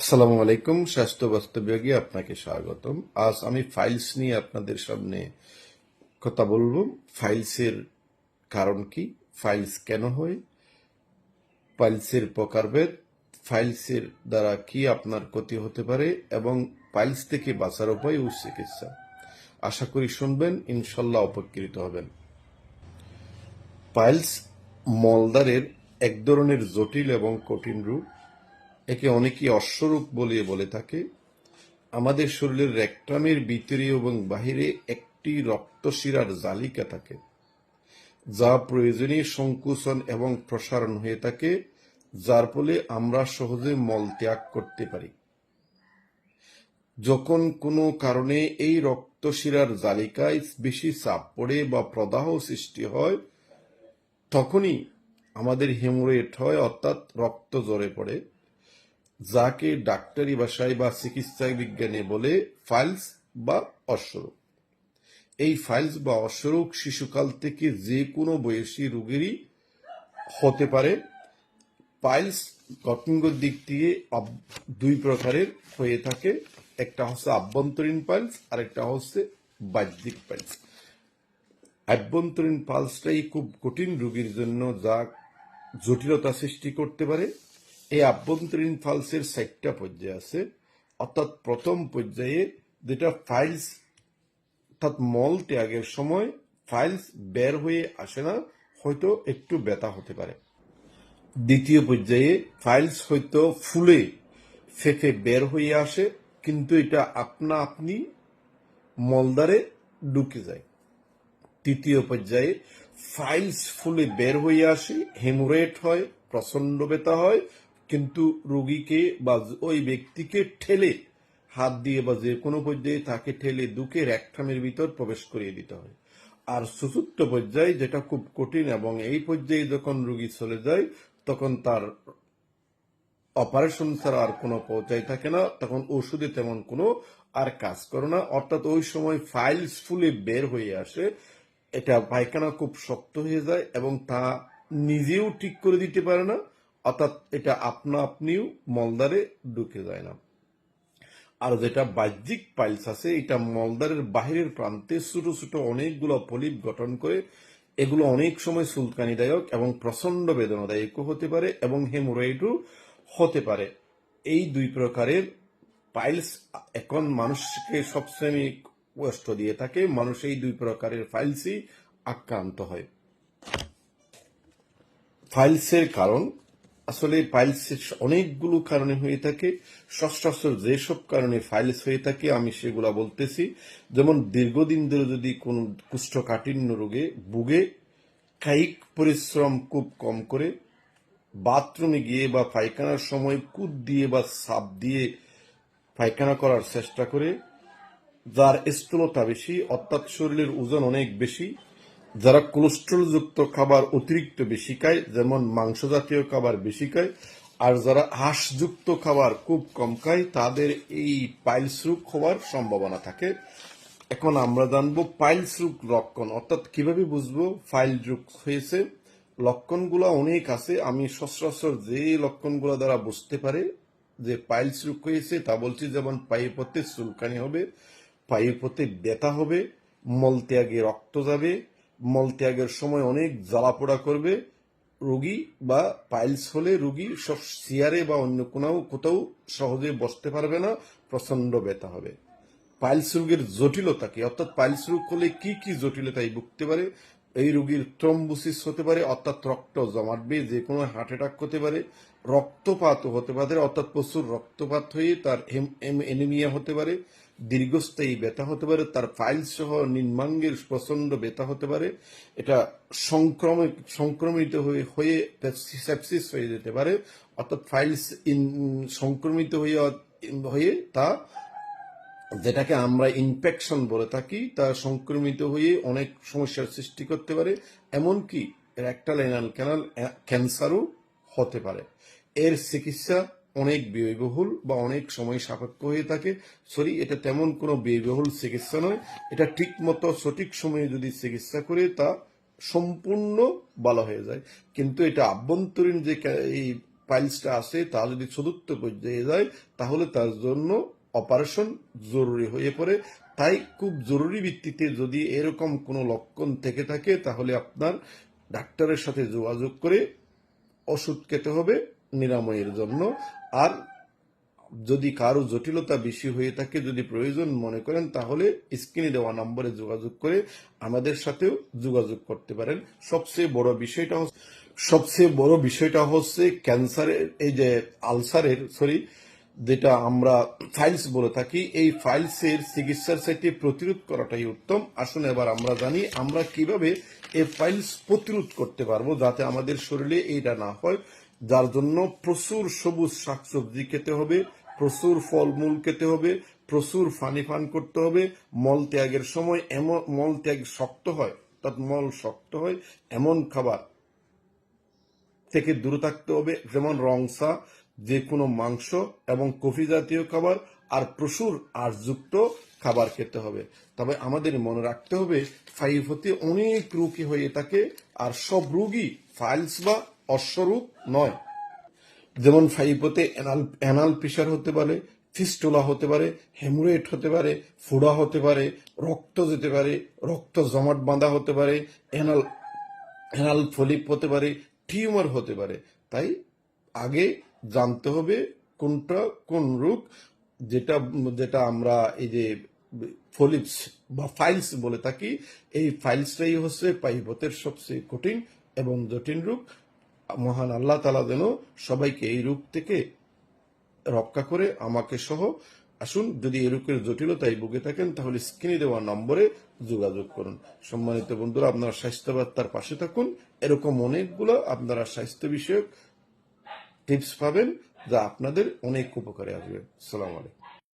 আসসালামু আলাইকুম, স্বাস্থ্য বাস্তবিয়োগে আপনাকে স্বাগতম। আজ আমি ফাইলস নিয়ে আপনাদের সামনে কথা বলব। ফাইলসের কারণ কি? ফাইলস কেন হয়? ফাইলসের প্রকারভেদ ফাইলসের দ্বারা কি আপনার ক্ষতি হতে পারে এবং ফাইলস থেকে বাঁচার উপায় ও চিকিৎসা। আশা করি শুনবেন ইনশাল্লাহ উপকৃত হবেন। পাইলস মলদারের এক ধরনের জটিল এবং কঠিন রূপ। একে অনেকেই অশ্বরূপ বলিয়ে বলে থাকে। আমাদের শরীরের রেকটামের ভিতরে এবং বাহিরে একটি রক্তশিরার জালিকা থাকে, যা প্রয়োজনীয় সংকুচন এবং প্রসারণ হয়ে থাকে, যার ফলে আমরা সহজে মল ত্যাগ করতে পারি। যখন কোনো কারণে এই রক্তশিরার জালিকায় বেশি চাপ পড়ে বা প্রদাহ সৃষ্টি হয়, তখনই আমাদের হেমোরেট হয়, অর্থাৎ রক্ত জ্বরে পড়ে। যাকে ডাক্তারি ভাষায় বা চিকিৎসা বিজ্ঞানে বলে ফাইলস বা অশ্বরোগ। এই ফাইলস বা অশ্বরোগ শিশুকাল থেকে যে কোনো বয়সী রোগেরই হতে পারে। পাইলস গঠনগত দিক দিয়ে দুই প্রকারের হয়ে থাকে। একটা হচ্ছে আভ্যন্তরীণ পাইলস আর একটা হচ্ছে বাহ্যিক পাইলস আভ্যন্তরীণ পালসটাই খুব কঠিন রোগীর জন্য যা জটিলতা সৃষ্টি করতে পারে। এই আভ্যন্তরীণ পালসের চারটা পর্যায়ে আছে। অর্থাৎ প্রথম পর্যায়ে যেটা ফাইলস অর্থাৎ মল ত্যাগের সময় ফাইলস বের হয়ে আসে না, হয়তো একটু ব্যথা হতে পারে। দ্বিতীয় পর্যায়ে ফাইলস হয়তো ফুলে, ফেফে বের হয়ে আসে, কিন্তু এটা আপনা আপনি মলদারে ঢুকে যায়। তৃতীয় পর্যায়ে ফাইলস ফুলে বের হয়ে আসে হেমোরেট হয় প্রচণ্ড ব্যথা হয় কিন্তু রোগীকে বা ওই ব্যক্তিকে ঠেলে, হাত দিয়ে বা যে কোনো পর্যায়ে তাকে ঠেলে দুকে র্যাকটামের ভিতর প্রবেশ করিয়ে দিতে হয়। আর চতুর্থ পর্যায়ে যেটা খুব কঠিন এবং এই পর্যায়ে যখন রোগী চলে যায়, তখন তার অপারেশন ছাড়া আর কোনো পর্যায় থাকে না, তখন ওষুধে তেমন কোনো আর কাজ করে না। অর্থাৎ ওই সময় ফাইলস ফুলে বের হয়ে আসে, এটা পায়খানা খুব শক্ত হয়ে যায় এবং তা নিজেও ঠিক করে দিতে পারে না। অর্থাৎ এটা আপনা আপনিও মলদারে ঢুকে যায় না। আর যেটা বাহ্যিক পাইলস আছে, এটা মলদারের বাহিরের প্রান্তে ছোট ছোট অনেকগুলো পলিপ গঠন করে, এগুলো অনেক সময় সুলকানিদায়ক এবং প্রচণ্ড বেদনাদায়কও হতে পারে এবং হেমোরয়েডও হতে পারে। এই দুই প্রকারের পাইলস এখন মানুষকে সবসময় কষ্ট দিয়ে থাকে, মানুষ এই দুই প্রকারের ফাইলসই আক্রান্ত হয়। ফাইলসের কারণ আসলে পাইলসের অনেকগুলো কারণে হয়ে থাকে। সচরাচর যেসব কারণে ফাইলস হয়ে থাকে, আমি সেগুলা বলতেছি। যেমন দীর্ঘদিন ধরে যদি কোন কুষ্ঠকাঠিন্য রোগে বুগে কায়িক পরিশ্রম খুব কম করে, বাথরুমে গিয়ে বা পায়খানার সময় কুদ দিয়ে বা সাপ দিয়ে পায়খানা করার চেষ্টা করে, যার স্থূলতা বেশি, অর্থাৎ শরীরের ওজন অনেক বেশি যারা কোলেস্ট্রল যুক্ত খাবার অতিরিক্ত বেশি খায়, যেমন মাংস জাতীয় খাবার বেশি খায়, আর যারা হাঁসযুক্ত খাবার খুব কম খায়, তাদের এই পাইলস রোগ হওয়ার সম্ভাবনা থাকে। এখন আমরা জানব পাইলস রোগ লক্ষণ। অর্থাৎ কীভাবে বুঝব ফাইল রোগ হয়েছে? লক্ষণগুলো অনেক আছে। আমি সচরাচর যে লক্ষণগুলো দ্বারা বুঝতে পারে যে পাইলস রোগ হয়েছে, তা বলছি যেমন পায়ে পথে চুলকানি হবে পায়ে পথে ব্যথা হবে, মলত্যাগে রক্ত যাবে মলত্যাগের সময় অনেক জ্বালা পোড়া করবে, রোগী বা পাইলস হলে রোগী সব চেয়ারে বা অন্য কোথাও কোথাও সহজে বসতে পারবে না প্রচণ্ড ব্যথা হবে। পাইলস রোগের জটিলতা কি? অর্থাৎ পাইলস রোগ হলে কি কি জটিলতায় ভুগতে পারে? এই রোগীর থ্রম্বোসিস হতে পারে, অর্থাৎ রক্ত জমাটবে, যে কোনো হার্ট অ্যাটাক হতে পারে রক্তপাত হতে পারে, অর্থাৎ প্রচুর রক্তপাত হয়ে তার এনিমিয়া হতে পারে। দীর্ঘস্থায়ী ব্যথা হতে পারে, তার ফাইল সহ নিম্নাঙ্গের প্রচণ্ড ব্যথা হতে পারে, এটা সংক্রমিত সংক্রমিত হয়ে হয়ে সেপসিস হয়ে যেতে পারে, অর্থাৎ ফাইলস সংক্রমিত হয়ে হয়ে তা, যেটাকে আমরা ইনফেকশন বলে থাকি, তা সংক্রমিত হয়ে অনেক সমস্যার সৃষ্টি করতে পারে, এমনকি রেক্টাল এনাল ক্যানাল ক্যান্সারও হতে পারে। এর চিকিৎসা অনেক ব্যয়বহুল বা অনেক সময় সাপেক্ষ হয়ে থাকে। সরি এটা তেমন কোনো ব্যয়বহুল চিকিৎসা নয়। এটা ঠিক মতো সঠিক সময়ে যদি চিকিৎসা করে তা সম্পূর্ণ ভালো হয়ে যায়। কিন্তু এটা আভ্যন্তরীণ যে এই ফাইলসটা আছে, তা যদি চতুর্থ পর্যায়ে যায়, তাহলে তার জন্য অপারেশন জরুরি হয়ে পড়ে। তাই খুব জরুরি ভিত্তিতে যদি এরকম কোনো লক্ষণ থেকে থাকে, তাহলে আপনার ডাক্তারের সাথে যোগাযোগ করে ওষুধ খেতে হবে নিরাময়ের জন্য। আর যদি কারও জটিলতা বেশি হয়ে থাকে, যদি প্রয়োজন মনে করেন, তাহলে স্ক্রিনে দেওয়া নম্বরে যোগাযোগ করে আমাদের সাথেও যোগাযোগ করতে পারেন। সবচেয়ে বড় বিষয়টা সবচেয়ে বড় বিষয়টা হচ্ছে ক্যান্সারের, এই যে আলসারের, সরি, যেটা আমরা ফাইলস বলে থাকি, এই ফাইলসের চিকিৎসার সাথে প্রতিরোধ করাটাই উত্তম। আসুন এবার আমরা জানি, আমরা কীভাবে এই ফাইলস প্রতিরোধ করতে পারব যাতে আমাদের শরীরে এইটা না হয়। যার জন্য প্রচুর সবুজ শাকসবজি খেতে হবে, প্রচুর ফলমূল খেতে হবে, প্রচুর ফানি ফান করতে হবে। মল ত্যাগের সময় এমন মল ত্যাগ শক্ত হয়, অর্থাৎ মল শক্ত হয়, এমন খাবার থেকে দূরে থাকতে হবে, যেমন রংসা যে কোনো মাংস এবং কফি জাতীয় খাবার। আর প্রচুর আঁশযুক্ত খাবার খেতে হবে। তবে আমাদের মনে রাখতে হবে, ফাইভ হতে অনেক রোগী হয়ে থাকে, আর সব রোগী ফাইলস বা অশ্বরূপ নয়। যেমন ফাইপোতে অ্যানাল অ্যানাল প্রেশার হতে পারে ফিস্টুলা হতে পারে হেমোরেট হতে পারে, ফোড়া হতে পারে, রক্ত যেতে পারে, রক্ত জমাট বাঁধা হতে পারে অ্যানাল অ্যানাল ফলিপ হতে পারে টিউমার হতে পারে। তাই আগে জানতে হবে কোনটা কোন রোগ যেটা যেটা আমরা এই যে ফলিপস বা ফাইলস বলে থাকি, এই ফাইলসটাই হচ্ছে পাইপতের সবচেয়ে কঠিন এবং জটিল রূপ। মহান আল্লাহ তালা যেন সবাইকে এই রূপ থেকে রক্ষা করে আমাকে সহ আসুন। যদি এই রোগের জটিলতায় ভুগে থাকেন, তাহলে স্ক্রিনে দেওয়া নম্বরে যোগাযোগ করুন। সম্মানিত বন্ধুরা, আপনারা স্বাস্থ্য বার্তার পাশে থাকুন। এরকম অনেকগুলো আপনারা স্বাস্থ্য বিষয়ক টিপস পাবেন। যা আপনাদের অনেক উপকারে আসবে। সালাম আলাইকুম।